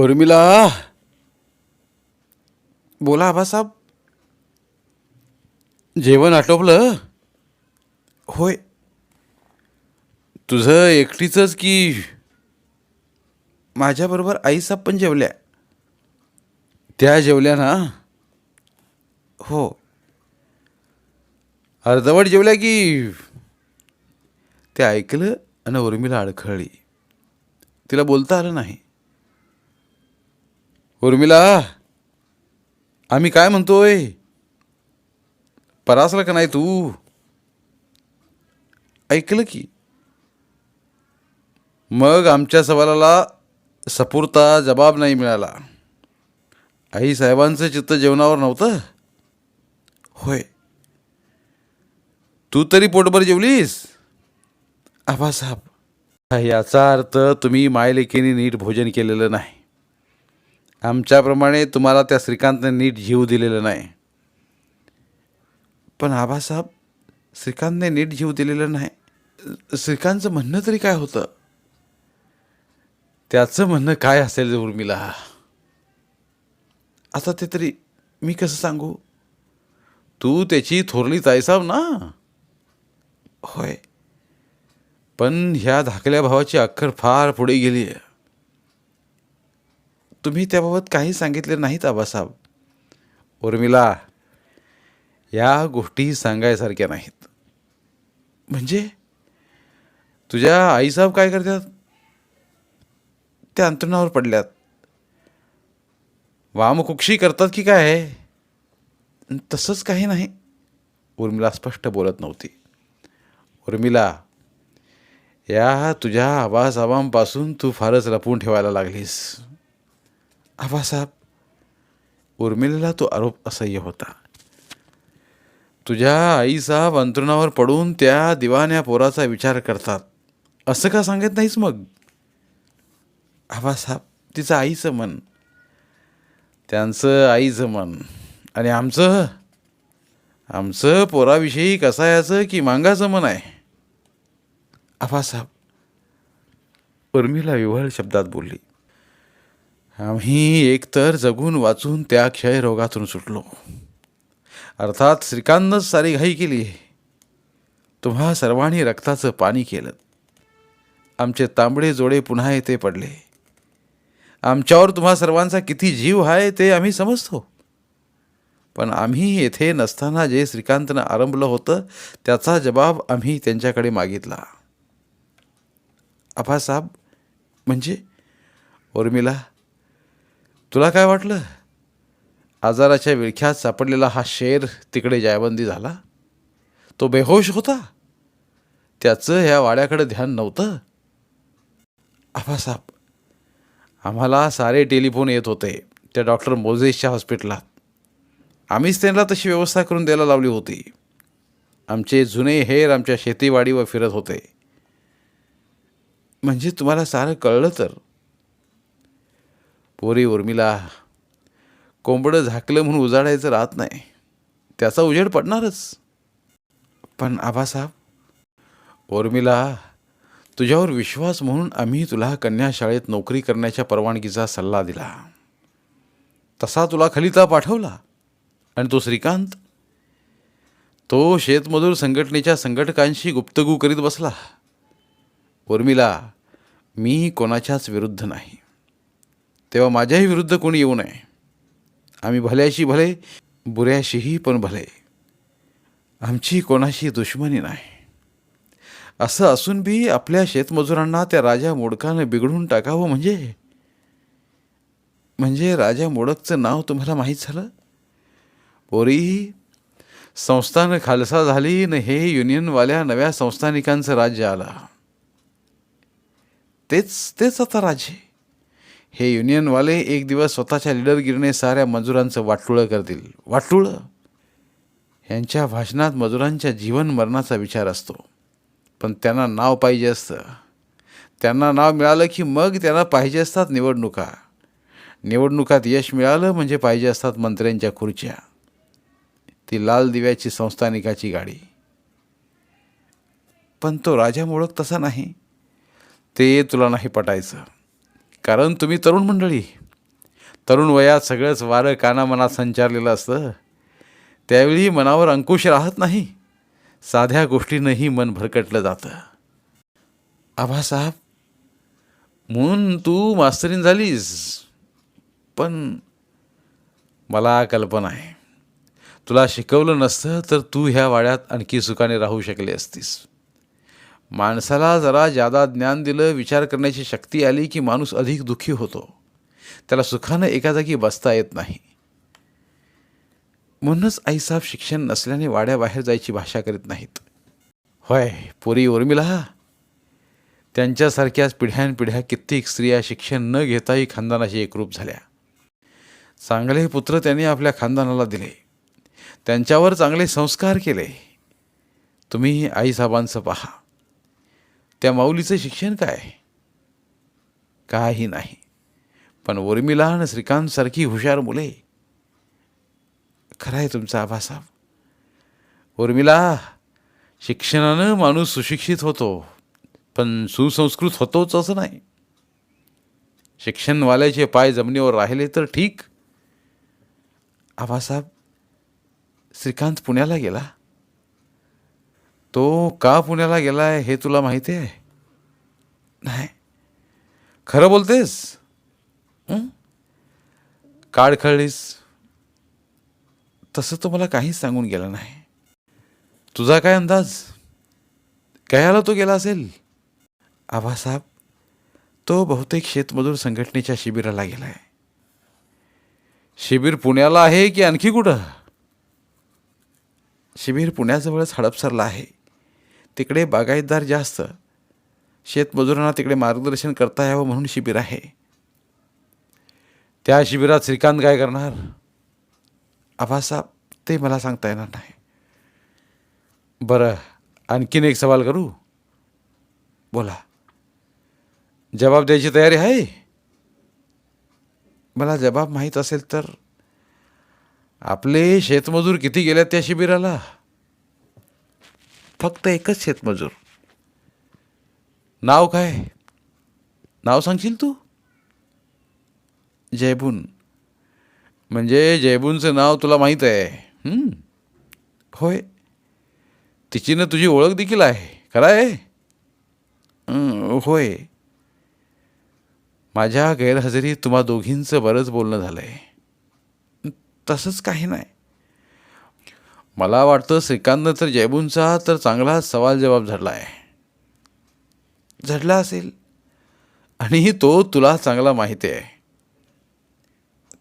उर्मिला! बोला आबासाहेब. जेवण आटोपलं? होय. तुझं एकटीचंच की? माझ्याबरोबर आईसाहेब पण जेवल्या. त्या जेवल्या ना? हो. अर्धवट जेवल्या की? ते ऐकलं आणि उर्मिला अडखळली. तिला बोलता आलं नाही. उर्मिला आम्ही काय म्हणतोय? परासला का नाही तू? ऐकलं की. मग आमच्या सवालाला सपुरता जबाब नाही मिळाला. आई साहेबांचं चित्त जेवणावर नव्हतं? होय. तू तरी पोटभर जेवलीस? आबासाहेब याचा अर्थ तुम्ही मायलेकीने नीट भोजन केलेलं नाही. आमच्याप्रमाणे तुम्हाला त्या श्रीकांतने नीट जीव दिलेलं नाही. पण आबासाहेब श्रीकांतने नीट जीव दिलेलं नाही. श्रीकांतचं म्हणणं तरी काय होतं? त्याचं म्हणणं काय असेल उर्मिला? आता ते तरी मी कसं सांगू? तू त्याची थोरली ताईसाब ना? होय. पण ह्या धाकल्या भावाची अक्कल फार पुढे गेली आहे तुम्ही त्याबाबत काही सांगितले नाहीत आबासाहेब. उर्मिला या गोष्टी सांगायसारख्या नाहीत. म्हणजे? तुझ्या आईसाहेब काय करतात? त्या अंतरुणावर पडल्यात. वामकुक्षी करतात की काय? तसंच काही नाही. उर्मिला स्पष्ट बोलत नव्हती. उर्मिला या तुझ्या आबासाहेबांपासून तू फारच लपून ठेवायला लागलीस. आबासाहेब उर्मिलेला तो आरोप असह्य होता. तुझ्या आईसाहेब अंतरुणावर पडून त्या दिवाण्या पोराचा विचार करतात. असं का सांगत नाहीस मग? आबासाहेब तिचं आईचं मन. त्यांचं आईचं मन. आणि आमचं? आमचं पोराविषयी कसायाचं की मांगाचं मन आहे? आबासाहेब उर्मिला विव्हळ शब्दात बोलली. आम्ही एकतर जगून वाचून त्या क्षयरोगातून सुटलो. अर्थात श्रीकांतच सारी घाई केली. तुम्हा सर्वांनी रक्ताचं पाणी केलं. आमचे तांबडे जोडे पुन्हा येथे पडले. आमच्यावर तुम्हा सर्वांचा किती जीव आहे ते आम्ही समजतो. पण आम्ही येथे नसताना जे श्रीकांतनं आरंभलं होतं त्याचा जबाब आम्ही त्यांच्याकडे मागितला. आबासाहेब म्हणजे? उर्मिला तुला काय वाटलं? आजाराच्या विळख्यात सापडलेला हा शेर तिकडे जायबंदी झाला? तो बेहोश होता? त्याचं ह्या वाड्याकडे ध्यान नव्हतं? आबासाहेब आम्हाला सारे टेलिफोन येत होते त्या डॉक्टर मोझेसच्या हॉस्पिटलात. आम्हीच त्यांना तशी व्यवस्था करून द्यायला लावली होती. आमचे जुने हेर आमच्या शेतीवाडीवर फिरत होते. म्हणजे तुम्हाला सारं कळलं तर? पोरी उर्मिला कोंबडं झाकलं म्हणून उजाडायचं राहत नाही. त्याचा उजेड पडणारच. पण आबासाहेब उर्मिला तुझ्यावर विश्वास म्हणून आम्ही तुला कन्याशाळेत नोकरी करण्याच्या परवानगीचा सल्ला दिला. तसा तुला खलिता पाठवला. आणि तो श्रीकांत तो शेतमजूर संघटनेच्या संघटकांशी गुप्तगू करीत बसला. उर्मिला मी कोणाच्याच विरुद्ध नाही. तेव्हा माझ्याही विरुद्ध कोणी येऊ नये. आम्ही भल्याशी भले बुऱ्याशीही पण भले. आमची कोणाशी दुश्मनी नाही. असं असून बी आपल्या शेतमजुरांना त्या राजा मोडकानं बिघडून टाकावं म्हणजे? म्हणजे राजा मोडकचं नाव तुम्हाला माहीत झालं? पोरी संस्थान खालसा झाली न हे युनियनवाल्या नव्या संस्थानिकांचं राज्य आलं. तेच तेच आता राज्य हे युनियनवाले एक दिवस स्वतःच्या लिडरगिरीने साऱ्या मजुरांचं वाटुळं करतील. वाटुळं? यांच्या भाषणात मजुरांच्या जीवन मरणाचा विचार असतो. पण त्यांना नाव पाहिजे असतं. त्यांना नाव मिळालं की मग त्यांना पाहिजे असतात निवडणुका. निवडणुकात यश मिळालं म्हणजे पाहिजे असतात मंत्र्यांच्या खुर्च्या. ती लाल दिव्याची संस्थानिकाची गाडी. पण तो राजा मुळक तसा नाही. ते तुला नाही पटायचं. कारण तुम्ही तरुण मंडळी. तरुण वयात सगळंच वारं कानामनात संचारलेलं असतं. त्यावेळी मनावर अंकुश राहत नाही. साध्या गोष्टीनंही मन भरकटलं जातं. आभासाहेब म्हणून तू मास्तरीन झालीस. पण मला कल्पना आहे. तुला शिकवलं नसतं तर तू ह्या वाड्यात आणखी सुखाने राहू शकले असतीस. माणसाला जरा जादा ज्ञान दिलं विचार करण्याची शक्ती आली की माणूस अधिक दुःखी होतो. त्याला सुखानं एका जागी बसता येत नाही. म्हणूनच आईसाहेब शिक्षण नसल्याने वाड्याबाहेर जायची भाषा करीत नाहीत. होय पुरी उर्मिला. त्यांच्यासारख्याच पिढ्यानपिढ्या कित्येक स्त्रिया शिक्षण न घेताही खानदानाशी एकरूप झाल्या. चांगले पुत्र त्यांनी आपल्या खानदानाला दिले. त्यांच्यावर चांगले संस्कार केले. तुम्ही आईसाहेबांचं पहा. त्या माऊलीचं शिक्षण काय? काही नाही. पण उर्मिला आणि श्रीकांतसारखी हुशार मुले. खरं आहे तुमचा आभासाब उर्मिला शिक्षणानं माणूस सुशिक्षित होतो पण सुसंस्कृत होतोच असं नाही. शिक्षणवाल्याचे पाय जमिनीवर राहिले तर ठीक. आबासाहेब श्रीकांत पुण्याला गेला? तो का पुण्याला गेलाय हे तुला माहिती आहे? नाही. खरं बोलतेस? हं? काड खळलीस? तसं तो मला काहीच सांगून गेला नाही. तुझा काय अंदाज? कयाला तो गेला असेल? आबासाहेब तो बहुतेक शेतमजूर संघटनेच्या शिबिराला गेलाय. शिबिर पुण्याला आहे की आणखी कुठं? शिबिर पुण्याजवळच हडपसरला आहे. तिकडे बागायतदार जास्त. शेतमजुरांना तिकडे मार्गदर्शन करता यावं म्हणून शिबिर आहे. त्या शिबिरात श्रीकांत काय करणार? आभासाहेब ते मला सांगता येणार नाही. बरं आणखीन एक सवाल करू? बोला. जबाब द्यायची तयारी आहे? मला जबाब माहीत असेल तर. आपले शेतमजूर किती गेल्यात त्या शिबिराला? फक्त एकच शेतमजूर. नाव काय? नाव सांगशील तू? जयबून. म्हणजे जयबूनचं नाव तुला माहीत आहे. होय. तिचीनं तुझी ओळख देखील आहे. खरं आहे? होय. माझ्या गैरहजेरीत तुम्हा दोघींचं बरंच बोलणं झालं आहे तसंच काही नाही. मला वाटतं श्रीकांतनं तर जयबूंचा तर चांगला सवाल जबाब झडला आहे. झडला असेल. आणि तो तुला चांगला माहिती आहे.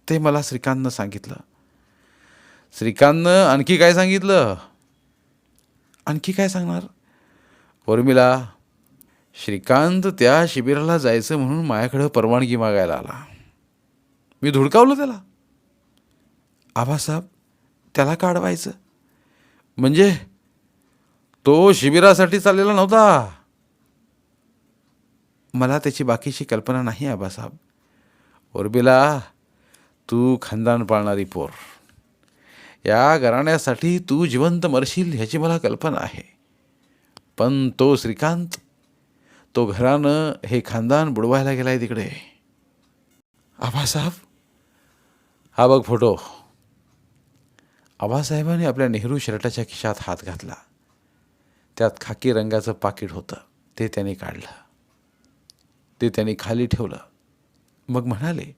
ते मला श्रीकांतनं सांगितलं. श्रीकांतनं आणखी काय सांगितलं? आणखी काय सांगणार? उर्मिला श्रीकांत त्या शिबिराला जायचं म्हणून माझ्याकडं परवानगी मागायला आला. मी धुडकावलं त्याला. आबासाहेब त्याला काढवायचं. म्हणजे तो शिबिरासाठी चाललेला नव्हता. मला त्याची बाकीची कल्पना नाही आबासाहेब. उर्बिला तू खानदान पाळणारी पोर. या घराण्यासाठी तू जिवंत मरशील ह्याची मला कल्पना आहे. पण तो श्रीकांत तो घरानं हे खानदान बुडवायला गेलाय तिकडे. आबासाहेब हा बघ फोटो. आबासाहेबांनी आपल्या नेहरू शर्टाच्या खिशात हात घातला. त्यात खाकी रंगाचं पाकिट होतं. ते त्यांनी काढलं. ते त्यांनी खाली ठेवलं. मग म्हणाले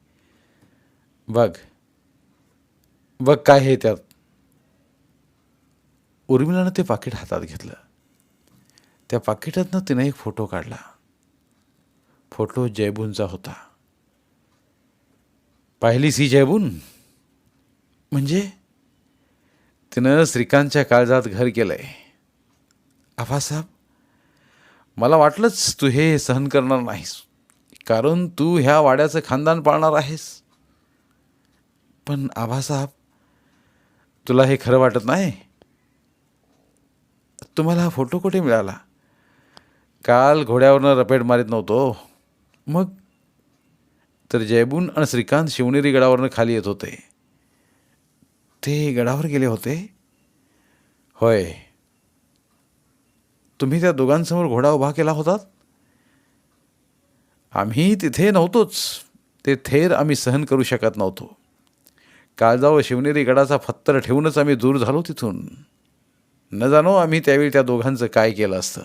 बघ बघ काय हे त्यात. उर्मिलानं ते पाकिट हातात घेतलं. त्या पाकिटातनं तिनं एक फोटो काढला. फोटो जयबूनचा होता. पाहिलीस ही जयबून? म्हणजे तिनं श्रीकांतच्या काळजात घर केलं आहे आफासाहेब मला वाटलंच तू हे सहन करणार नाहीस कारण तू ह्या वाड्याचं खानदान पाळणार आहेस. पण आबासाहेब तुला हे खरं वाटत नाही? तुम्हाला हा फोटो कुठे मिळाला? काल घोड्यावरनं रपेट मारीत नव्हतो. मग? तर जयबून आणि श्रीकांत शिवनेरी गडावरनं खाली येत होते. ते गडावर गेले होते? होय. तुम्ही त्या दोघांसमोर घोडा उभा केला होतात आम्ही तिथे नव्हतोच. ते थेर आम्ही सहन करू शकत नव्हतो. काळजाव शिवनेरी गडाचा फत्तर ठेवूनच आम्ही दूर झालो तिथून. न जाणो आम्ही त्यावेळी त्या दोघांचं काय केलं असतं.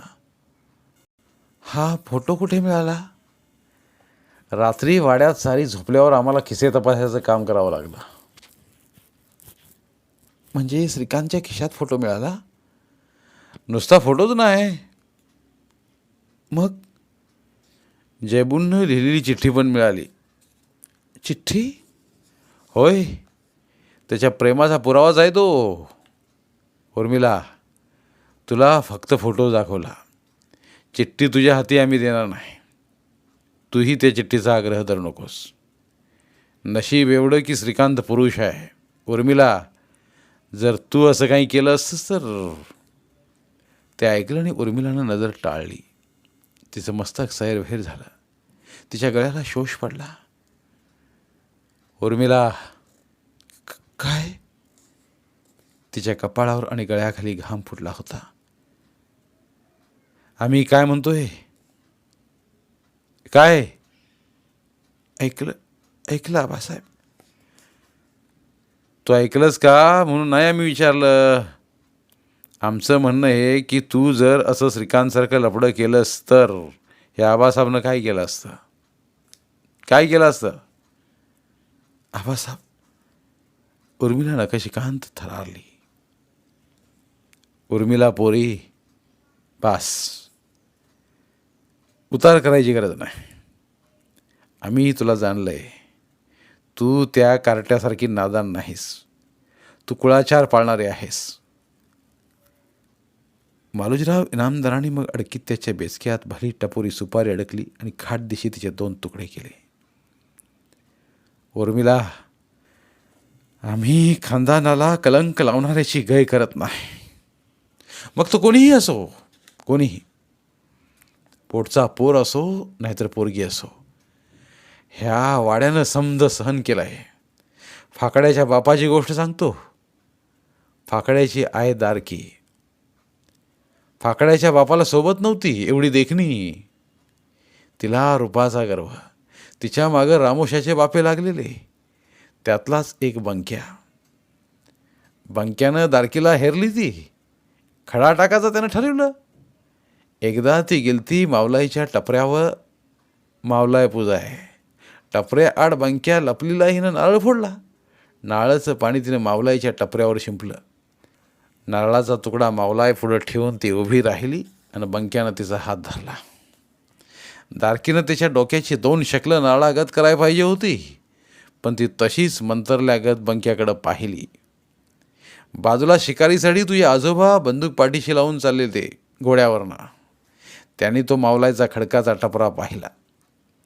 हा फोटो कुठे मिळाला? रात्री वाड्यात सारी झोपल्यावर आम्हाला खिसे तपासायचं काम करावं लागलं. म्हणजे श्रीकांतच्या खिशात फोटो मिळाला? नुसता फोटोच नाही. मग? जयबूननं लिहिलेली चिठ्ठी पण मिळाली. चिठ्ठी? होय. त्याच्या प्रेमाचा पुरावाच आहे तो. उर्मिला तुला फक्त फोटो दाखवला. चिठ्ठी तुझ्या हाती आम्ही देणार नाही. तूही त्या चिठ्ठीचा आग्रह धरू नकोस. नशीब एवढं की श्रीकांत पुरुष आहे. उर्मिला जर तू असं काही केलं असतंस तर ते ऐकलं आणि उर्मिलानं नजर टाळली. तिचं मस्तक सैरभैर झालं. तिच्या गळ्याला शोष पडला. उर्मिला काय? तिच्या कपाळावर आणि गळ्याखाली घाम फुटला होता. आम्ही काय म्हणतोय? काय? ऐकलं ऐकलं आबासाहेब तू ऐकलंस का? म्हणून नाही आम्ही विचारलं. आमचं म्हणणं आहे की तू जर असं श्रीकांतसारखं लपडं केलंस तर हे आबासाहेबनं काय केलं असतं? काय केलं असतं? आबासाहेब उर्मिला नकशिकांत थरारली. उर्मिला पोरी पास उतार करायची गरज नाही. आम्ही तुला जाणलं आहे तू त्या कार्ट्यासारखी नादान नाहीस. तू कुळाचार पाळणारे आहेस. मालोजीराव इनामदाराने मग अडकीत त्याच्या बेचक्यात भली टपोरी सुपारी अडकली आणि खाट दिशी तिचे दोन तुकडे केले. उर्मिला आम्ही खानदानाला कलंक लावणाऱ्याची गय करत नाही. मग तो कोणीही असो कोणीही. पोटचा पोर असो नाहीतर पोरगी असो. ह्या वाड्यानं समज सहन केलं आहे फाकड्याच्या बापाची गोष्ट सांगतो. फाकड्याची आय दारकी. फाकड्याच्या बापाला सोबत नव्हती एवढी देखणी. तिला रुपाचा गर्व. तिच्या मागं रामोशाचे बापे लागलेले. त्यातलाच एक बंक्या. बंक्यानं दारकीला हेरली ती. खडा टाकायचा त्यानं ठरवलं. एकदा ती गेलती मावलाईच्या टपऱ्यावर. मावलाय पूजा आहे. टपऱ्या आड बंक्या लपलीला हिनं नारळ फोडला. नारळाचं पाणी तिनं मावलाईच्या टपऱ्यावर शिंपलं. नारळाचा तुकडा मावलाय पुढं ठेवून ती उभी राहिली आणि बंक्यानं तिचा हात धरला. दारकीनं त्याच्या डोक्याची दोन शकलं नारळागत करायला पाहिजे होती पण ती तशीच मंतरल्यागत बंक्याकडं पाहिली. बाजूला शिकारीसाठी तुझे आजोबा बंदूक पाठीशी लावून चालले ते घोड्यावरनं. त्यांनी तो मावलायचा खडकाचा टपरा पाहिला.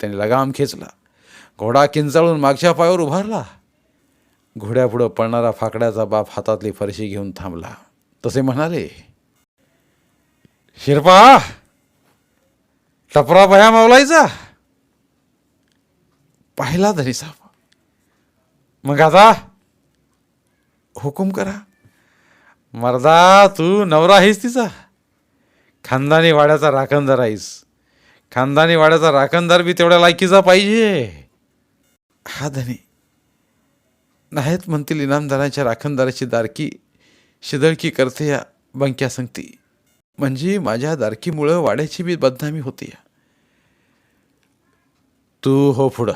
त्याने लगाम खेचला. घोडा किंचाळून मागच्या पायावर उभारला. घोड्यापुढं पळणारा फाकड्याचा बाप हातातली फरशी घेऊन थांबला. तसे म्हणाले शिरपा टपरा बया मावलायचा पाहिला धनी साहेब मग आता हुकूम करा. मर्दा तू नवरा आहेस तिचा. खानदानी वाड्याचा राखणदार आहेस. खानदानी वाड्याचा राखणदार बी तेवढ्या लायकीचा पाहिजे. हा धनी. नाहीत म्हणतील इनामदाराच्या राखणदाराची दारकी शिदळकी करते या बंक्या सांगती. म्हणजे माझ्या दारकीमुळं वाड्याची बी बदनामी होती तू हो फुडा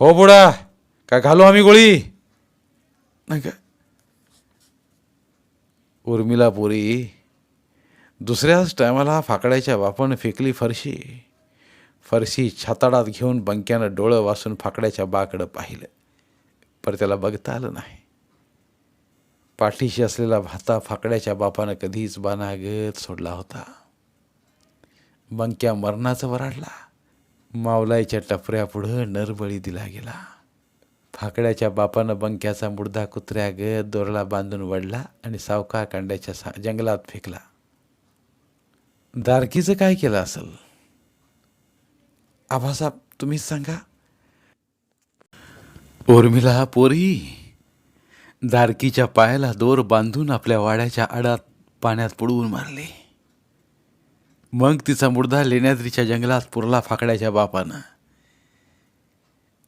हो बुडा का घालू आम्ही गोळी? नाही का? उर्मिला पुरी दुसऱ्याच टायमाला फाकड्याच्या बापण फेकली फरशी. फरशी छाताडात घेऊन बंक्यानं डोळं वासून फाकड्याच्या बाकडं पाहिलं. पर त्याला बघता आलं नाही. पाठीशी असलेला भाता फाकड्याच्या बापानं कधीच बानागत सोडला होता. बंक्या मरणाचं वराडला. मावलाईच्या टपऱ्यापुढं नरबळी दिला गेला. फाकड्याच्या बापानं बंक्याचा मुडदा कुत्र्या दोरला बांधून वडला आणि सावका कांड्याच्या सा जंगलात फेकला. दारकीचं काय केलं असेल? आभासाहेब तुम्हीच सांगा. उर्मिला पोरी. दारकीच्या पायाला दोर बांधून आपल्या वाड्याच्या आडात पाण्यात पुडवून मारले. मग तिचा मुर्दा लेण्याद्रीच्या जंगलात पुरला फाकड्याच्या बापानं.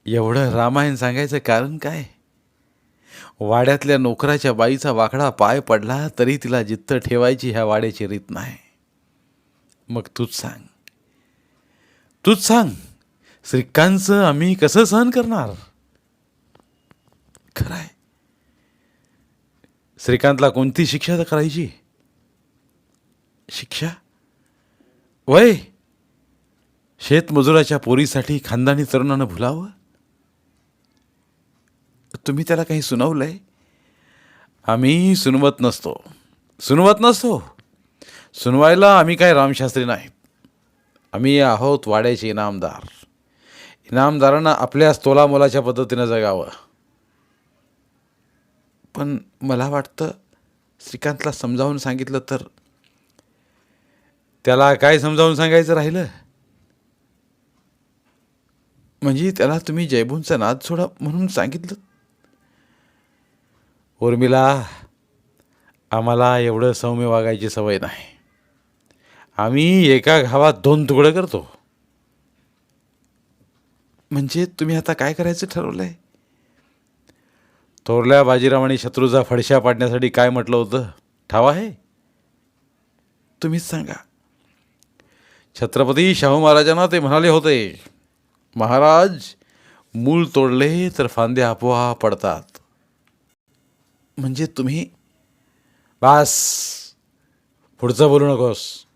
एवढं रामायण सांगायचं कारण काय? वाड्यातल्या नोकराच्या बाईचा वाकडा पाय पडला तरी तिला जित्त ठेवायची ह्या वाड्याची रीत नाही. मग तूच सांग. तूच सांग श्रीकांतचं आम्ही कसं सहन करणार? खरंय. श्रीकांतला कोणती शिक्षा तर करायची? शिक्षा? वय! शेतमजुराच्या पोरीसाठी खानदानी तरुणानं भुलावं? तुम्ही त्याला काही सुनावलंय? आम्ही सुनवत नसतो. सुनवत नसतो. सुनवायला आम्ही काय रामशास्त्री नाहीत. आम्ही आहोत वाड्याचे इनामदार. इनामदारांना आपल्याच तोलामोलाच्या पद्धतीनं जगावं. पण मला वाटतं श्रीकांतला समजावून सांगितलं तर त्याला काय समजावून सांगायचं राहिलं? म्हणजे त्याला तुम्ही जयभूंचा नाद सोडा म्हणून सांगितलं. उर्मिला आम्हाला एवढं सौम्य वागायची सवय नाही. आम्ही एका घावात दोन तुकडं करतो. म्हणजे तुम्ही आता काय करायचं ठरवलंय? थोरल्या बाजीरावाने शत्रूचा फडशा पाडण्यासाठी काय म्हटलं होतं? ठाव आहे? तुम्हीच सांगा. छत्रपती शाहू महाराजांना ते म्हणाले होते महाराज मूल तोडले तर फांदे आपोआप पडतात. म्हणजे तुम्ही बास! पुढचं बोलू नकोस.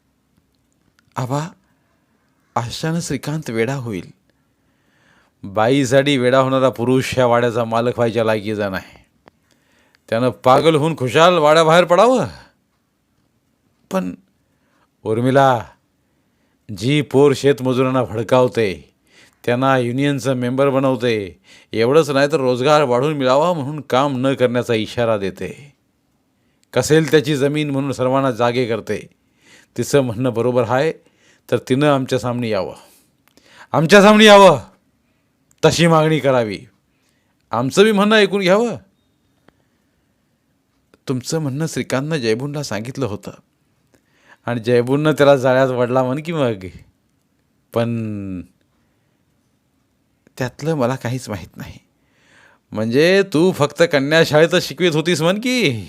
आबा आशानं श्रीकांत वेडा होईल बाईसाठी वेडा होणारा पुरुष ह्या वाड्याचा मालक व्हायच्या लायकीचा नाही त्यानं पागल होऊन खुशाल वाड्याबाहेर पडावं पण उर्मिला जी पोर शेतमजुरांना भडकावते त्यांना युनियनचं मेंबर बनवते एवढंच नाही तर रोजगार वाढून मिळावा म्हणून काम न करण्याचा इशारा देते कसेल त्याची जमीन म्हणून सर्वांना जागे करते तिचं म्हणणं बरोबर आहे तर तिनं आमच्या सामने यावं. आमच्या सामने यावं. तशी मागणी करावी. आमचं बी म्हणणं ऐकून घ्यावं. तुमचं म्हणणं श्रीकांतनं जयभूनला सांगितलं होतं. आणि जयभूननं त्याला जाळ्यात वडला म्हण की मग? पण त्यातलं मला काहीच माहीत नाही. म्हणजे तू फक्त कन्या शिकवित शिकवीत होतीस म्हण की?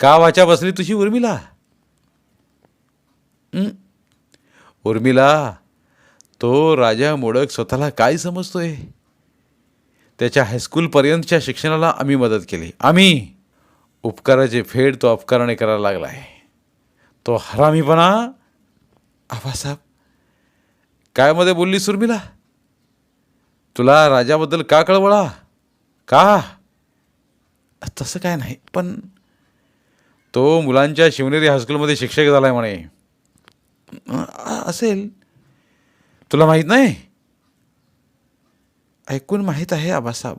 का वाचा बसली तुझी उर्मिला. उर्मिला तो राजा मोडक स्वतःला काय समजतोय? त्याच्या हायस्कूलपर्यंतच्या शिक्षणाला आम्ही मदत केली. आम्ही उपकाराचे फेड तो अपकाराने करायला लागला आहे तो हरामीपणा. आबासाहेब काय मध्ये बोलली सुर्मिला तुला राजाबद्दल का कळवळा? का? तसं काय नाही पण तो मुलांच्या शिवनेरी हायस्कूलमध्ये शिक्षक झाला आहे म्हणे. असेल. तुला माहीत नाही? ऐकून माहीत आहे आबासाहेब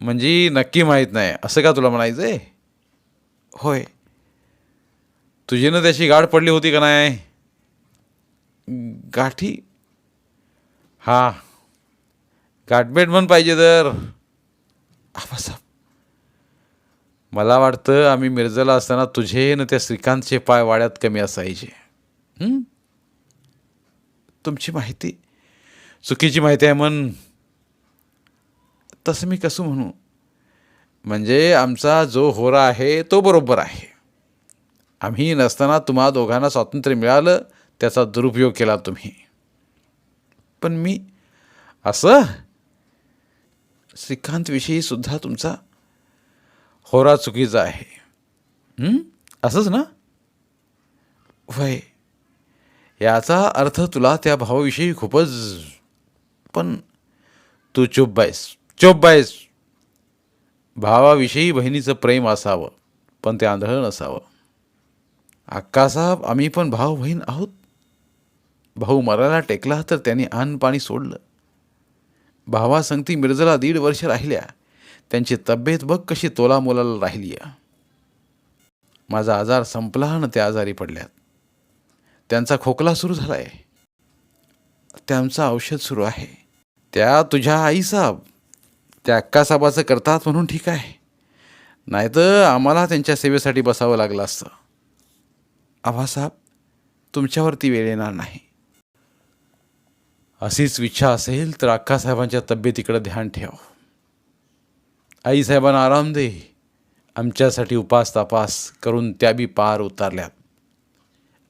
म्हणजे नक्की माहीत नाही. असं का तुला म्हणायचं आहे होय तुझीनं त्याची गाठ पडली होती का नाही? गाठी? हा. गाठभेट म्हण पाहिजे तर. आबासाहेब मला वाटतं आम्ही मिरजेला असताना तुझे न त्या श्रीकांतचे पाय वाड्यात कमी असायचे? तुमची माहिती चुकीची माहिती आहे म्हण. तसं मी कसं म्हणू? म्हणजे आमचा जो होरा आहे तो बरोबर आहे. आम्ही नसताना तुम्हा दोघांना स्वातंत्र्य मिळालं त्याचा दुरुपयोग केला तुम्ही. पण मी असं? श्रीकांतविषयी सुद्धा तुमचा होरा चुकीचा आहे. असंच ना? वय याचा अर्थ तुला त्या भावाविषयी खूपच पण तू चुप बायस चुप बायस भावाविषयी बहिणीचं प्रेम असावं पण ते आंधळ नसावं. अक्कासाहेब आम्ही पण भाऊ बहीण आहोत. भाऊ मराला टेकला तर त्यांनी अन्न पाणी सोडलं. भावा संगती दीड वर्ष राहिल्या. त्यांची तब्येत बघ कशी तोलामोलाला राहिली माझा आजार संपला आणि त्या आजारी पडल्यात. त्यांचा खोकला सुरू झालाय. त्यांचं औषध सुरू आहे. त्या तुझ्या आईसाहेब त्या अक्कासाहेबाचं करतात म्हणून ठीक आहे. नाहीतर आम्हाला त्यांच्या सेवेसाठी बसावं लागलं असतं. आबासाहेब तुमच्यावरती वेळ येणार नाही. अशीच इच्छा असेल तर अक्कासाहेबांच्या तब्येतीकडे ध्यान ठेव. आईसाहेबांना आराम दे. आमच्यासाठी उपास तपास करून त्या बी पार उतारल्यात.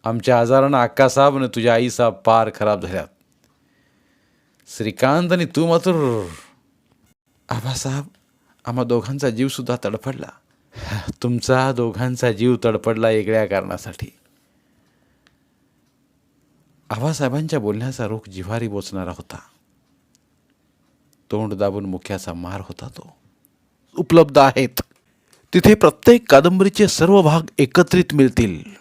आमच्या आजारानं आक्कासाहेब आणि तुझ्या आईसाहेब पार खराब झाल्यात. श्रीकांत आणि तू मात्र आबासाहेब आम्हा दोघांचा जीवसुद्धा तडफडला. तुमचा दोघांचा जीव तडफडला वेगळ्या कारणासाठी. आबासाहेबांच्या बोलण्याचा रोख जिव्हारी बोचणारा होता. तोंड दाबून मुख्याचा मार होता तो. उपलब्ध आहेत. तिथे प्रत्येक कादंबरीचे सर्व भाग एकत्रित मिळतील.